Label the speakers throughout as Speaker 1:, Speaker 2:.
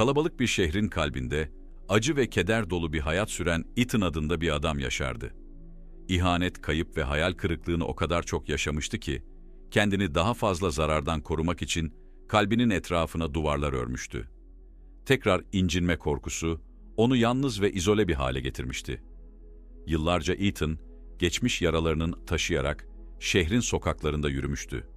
Speaker 1: Kalabalık bir şehrin kalbinde acı ve keder dolu bir hayat süren Ethan adında bir adam yaşardı. İhanet, kayıp ve hayal kırıklığını o kadar çok yaşamıştı ki, kendini daha fazla zarardan korumak için kalbinin etrafına duvarlar örmüştü. Tekrar incinme korkusu onu yalnız ve izole bir hale getirmişti. Yıllarca Ethan, geçmiş yaralarının taşıyarak şehrin sokaklarında yürümüştü.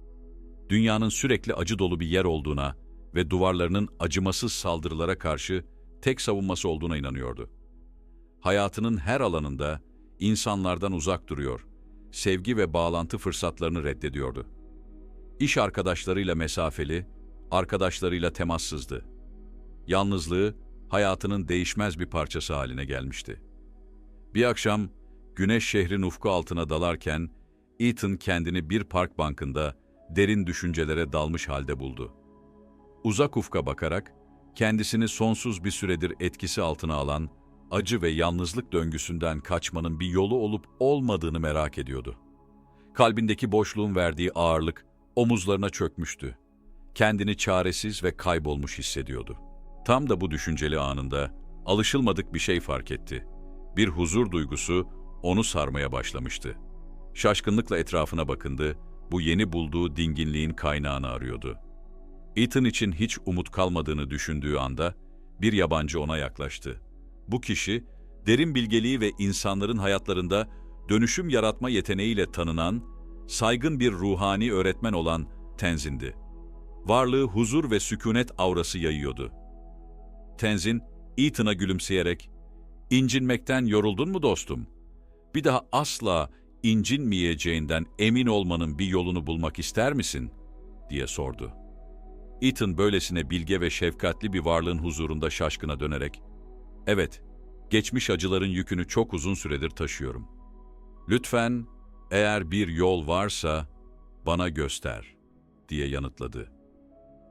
Speaker 1: Dünyanın sürekli acı dolu bir yer olduğuna ve duvarlarının acımasız saldırılara karşı tek savunması olduğuna inanıyordu. Hayatının her alanında insanlardan uzak duruyor, sevgi ve bağlantı fırsatlarını reddediyordu. İş arkadaşlarıyla mesafeli, arkadaşlarıyla temassızdı. Yalnızlığı hayatının değişmez bir parçası haline gelmişti. Bir akşam güneş şehrin ufku altına dalarken Ethan kendini bir park bankında derin düşüncelere dalmış halde buldu. Uzak ufka bakarak kendisini sonsuz bir süredir etkisi altına alan acı ve yalnızlık döngüsünden kaçmanın bir yolu olup olmadığını merak ediyordu. Kalbindeki boşluğun verdiği ağırlık omuzlarına çökmüştü. Kendini çaresiz ve kaybolmuş hissediyordu. Tam da bu düşünceli anında alışılmadık bir şey fark etti. Bir huzur duygusu onu sarmaya başlamıştı. Şaşkınlıkla etrafına bakındı, bu yeni bulduğu dinginliğin kaynağını arıyordu. Ethan için hiç umut kalmadığını düşündüğü anda bir yabancı ona yaklaştı. Bu kişi, derin bilgeliği ve insanların hayatlarında dönüşüm yaratma yeteneğiyle tanınan, saygın bir ruhani öğretmen olan Tenzin'di. Varlığı huzur ve sükunet aurası yayıyordu. Tenzin, Ethan'a gülümseyerek, ''İncinmekten yoruldun mu dostum? Bir daha asla incinmeyeceğinden emin olmanın bir yolunu bulmak ister misin?'' diye sordu. Ethan böylesine bilge ve şefkatli bir varlığın huzurunda şaşkına dönerek, ''Evet, geçmiş acıların yükünü çok uzun süredir taşıyorum. Lütfen, eğer bir yol varsa bana göster.'' diye yanıtladı.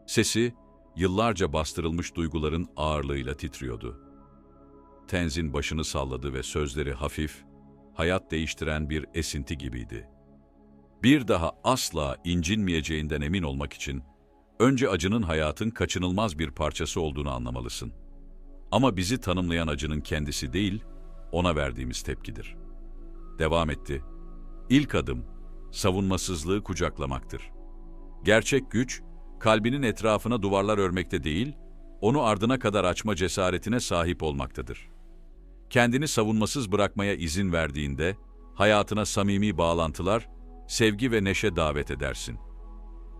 Speaker 1: Sesi, yıllarca bastırılmış duyguların ağırlığıyla titriyordu. Tenzin başını salladı ve sözleri hafif, hayat değiştiren bir esinti gibiydi. Bir daha asla incinmeyeceğinden emin olmak için, önce acının hayatın kaçınılmaz bir parçası olduğunu anlamalısın. Ama bizi tanımlayan acının kendisi değil, ona verdiğimiz tepkidir. Devam etti. İlk adım, savunmasızlığı kucaklamaktır. Gerçek güç, kalbinin etrafına duvarlar örmekte değil, onu ardına kadar açma cesaretine sahip olmaktadır. Kendini savunmasız bırakmaya izin verdiğinde, hayatına samimi bağlantılar, sevgi ve neşe davet edersin.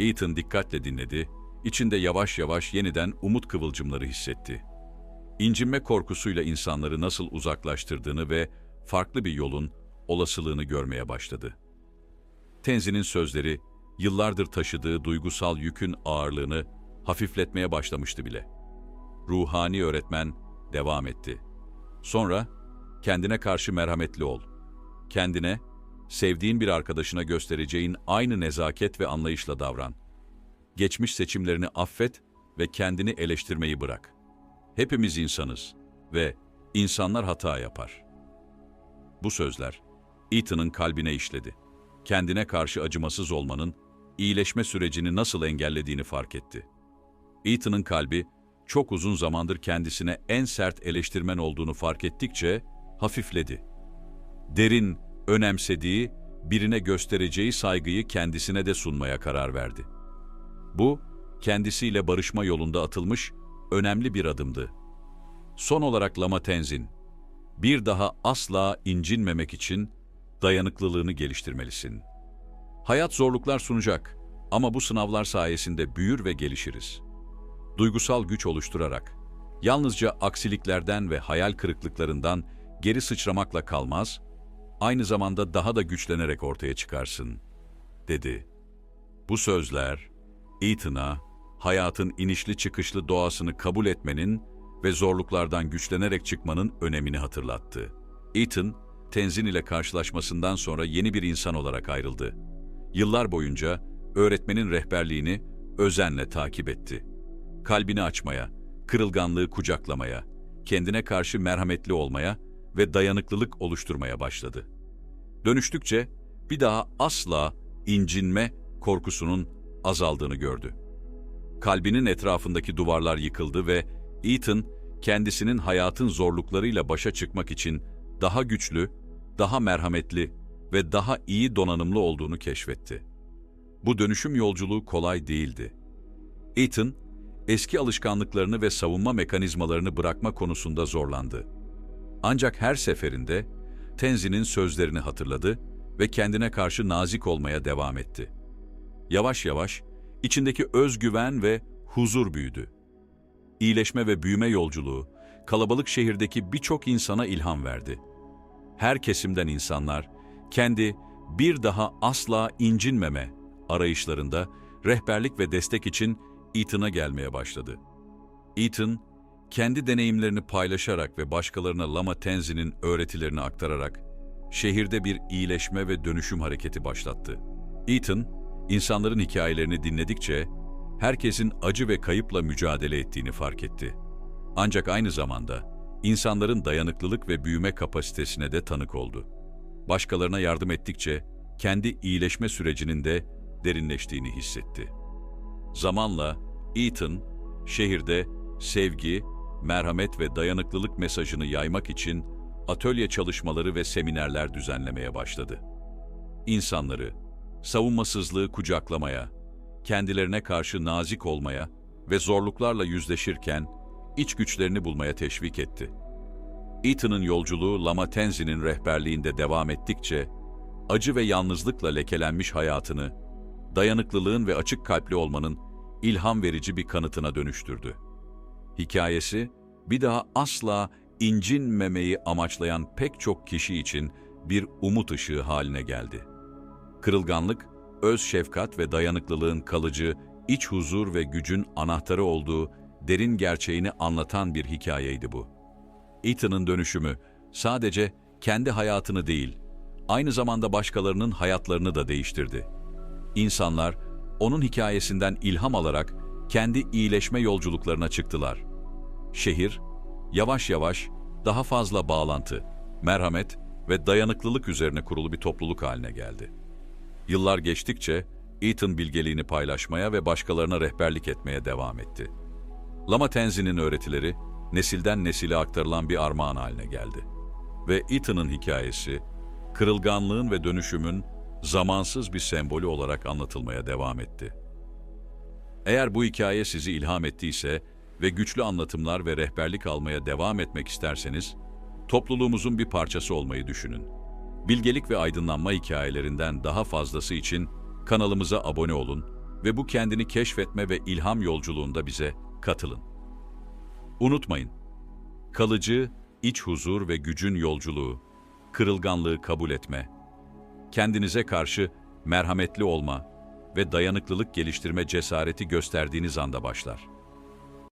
Speaker 1: Ethan dikkatle dinledi, içinde yavaş yavaş yeniden umut kıvılcımları hissetti. İncinme korkusuyla insanları nasıl uzaklaştırdığını ve farklı bir yolun olasılığını görmeye başladı. Tenzi'nin sözleri, yıllardır taşıdığı duygusal yükün ağırlığını hafifletmeye başlamıştı bile. Ruhani öğretmen devam etti. Sonra kendine karşı merhametli ol. Kendine, sevdiğin bir arkadaşına göstereceğin aynı nezaket ve anlayışla davran. Geçmiş seçimlerini affet ve kendini eleştirmeyi bırak. Hepimiz insanız ve insanlar hata yapar. Bu sözler Ethan'ın kalbine işledi. Kendine karşı acımasız olmanın iyileşme sürecini nasıl engellediğini fark etti. Ethan'ın kalbi çok uzun zamandır kendisine en sert eleştirmen olduğunu fark ettikçe hafifledi. Derin, önemsediği, birine göstereceği saygıyı kendisine de sunmaya karar verdi. Bu, kendisiyle barışma yolunda atılmış önemli bir adımdı. Son olarak Lama Tenzin, bir daha asla incinmemek için dayanıklılığını geliştirmelisin. Hayat zorluklar sunacak ama bu sınavlar sayesinde büyür ve gelişiriz. Duygusal güç oluşturarak, yalnızca aksiliklerden ve hayal kırıklıklarından geri sıçramakla kalmaz, aynı zamanda daha da güçlenerek ortaya çıkarsın, dedi. Bu sözler, Ethan'a, hayatın inişli çıkışlı doğasını kabul etmenin ve zorluklardan güçlenerek çıkmanın önemini hatırlattı. Ethan, Tenzin ile karşılaşmasından sonra yeni bir insan olarak ayrıldı. Yıllar boyunca öğretmenin rehberliğini özenle takip etti. Kalbini açmaya, kırılganlığı kucaklamaya, kendine karşı merhametli olmaya ve dayanıklılık oluşturmaya başladı. Dönüştükçe bir daha asla incinme korkusunun azaldığını gördü. Kalbinin etrafındaki duvarlar yıkıldı ve Ethan, kendisinin hayatın zorluklarıyla başa çıkmak için daha güçlü, daha merhametli ve daha iyi donanımlı olduğunu keşfetti. Bu dönüşüm yolculuğu kolay değildi. Ethan, eski alışkanlıklarını ve savunma mekanizmalarını bırakma konusunda zorlandı. Ancak her seferinde Tenzi'nin sözlerini hatırladı ve kendine karşı nazik olmaya devam etti. Yavaş yavaş içindeki özgüven ve huzur büyüdü. İyileşme ve büyüme yolculuğu kalabalık şehirdeki birçok insana ilham verdi. Her kesimden insanlar kendi bir daha asla incinmeme arayışlarında rehberlik ve destek için Ethan'a gelmeye başladı. Ethan, kendi deneyimlerini paylaşarak ve başkalarına Lama Tenzi'nin öğretilerini aktararak şehirde bir iyileşme ve dönüşüm hareketi başlattı. Ethan, insanların hikayelerini dinledikçe herkesin acı ve kayıpla mücadele ettiğini fark etti. Ancak aynı zamanda insanların dayanıklılık ve büyüme kapasitesine de tanık oldu. Başkalarına yardım ettikçe kendi iyileşme sürecinin de derinleştiğini hissetti. Zamanla Ethan, şehirde sevgi, merhamet ve dayanıklılık mesajını yaymak için atölye çalışmaları ve seminerler düzenlemeye başladı. İnsanları, savunmasızlığı kucaklamaya, kendilerine karşı nazik olmaya ve zorluklarla yüzleşirken iç güçlerini bulmaya teşvik etti. Ethan'ın yolculuğu Lama Tenzi'nin rehberliğinde devam ettikçe, acı ve yalnızlıkla lekelenmiş hayatını, dayanıklılığın ve açık kalpli olmanın ilham verici bir kanıtına dönüştürdü. Hikayesi, bir daha asla incinmemeyi amaçlayan pek çok kişi için bir umut ışığı haline geldi. Kırılganlık, öz şefkat ve dayanıklılığın kalıcı, iç huzur ve gücün anahtarı olduğu derin gerçeğini anlatan bir hikayeydi bu. Ethan'ın dönüşümü sadece kendi hayatını değil, aynı zamanda başkalarının hayatlarını da değiştirdi. İnsanlar onun hikayesinden ilham alarak kendi iyileşme yolculuklarına çıktılar. Şehir, yavaş yavaş daha fazla bağlantı, merhamet ve dayanıklılık üzerine kurulu bir topluluk haline geldi. Yıllar geçtikçe Ethan bilgeliğini paylaşmaya ve başkalarına rehberlik etmeye devam etti. Lama Tenzi'nin öğretileri nesilden nesile aktarılan bir armağan haline geldi. Ve Ethan'ın hikayesi, kırılganlığın ve dönüşümün zamansız bir sembolü olarak anlatılmaya devam etti. Eğer bu hikaye sizi ilham ettiyse ve güçlü anlatımlar ve rehberlik almaya devam etmek isterseniz, topluluğumuzun bir parçası olmayı düşünün. Bilgelik ve aydınlanma hikayelerinden daha fazlası için kanalımıza abone olun ve bu kendini keşfetme ve ilham yolculuğunda bize katılın. Unutmayın, kalıcı, iç huzur ve gücün yolculuğu, kırılganlığı kabul etme, kendinize karşı merhametli olma ve dayanıklılık geliştirme cesareti gösterdiğiniz anda başlar.